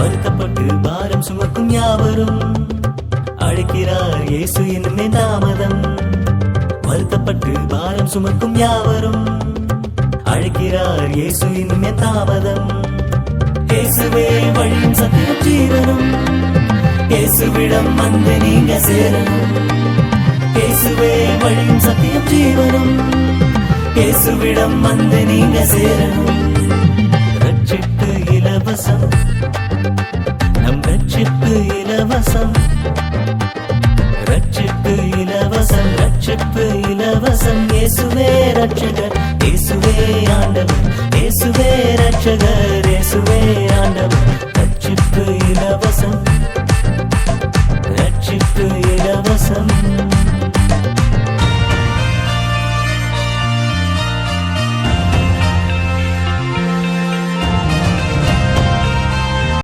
வருத்தப்பட்டு பாரம் சுமக்கும் யாவரும் அழைக்கிறார் இயேசு என்னுமே தாமதம். வருத்தப்பட்டு பாரம் சுமக்கும் யாவரும் அழைக்கிறார் இயேசு இன்னுமே தாமதம். இயேசுவே வழியும் சத்திய ஜீவனும் இயேசுவிடம் வந்து நீங்க சேரணும். இயேசுவே வழியும் சத்திய ஜீவனும் இயேசுவிடம் வந்து நீங்க சேரணும். ரட்சிப்பு இலவசம். ரட்சிப்பு இலவசம். ரட்சிப்பு இலவசம் ரட்சிப்பு இலவசம். இயேசுவே ரட்சகர் இயேசுவே ஆண்டவர் இயேசுவே ரட்சகர்.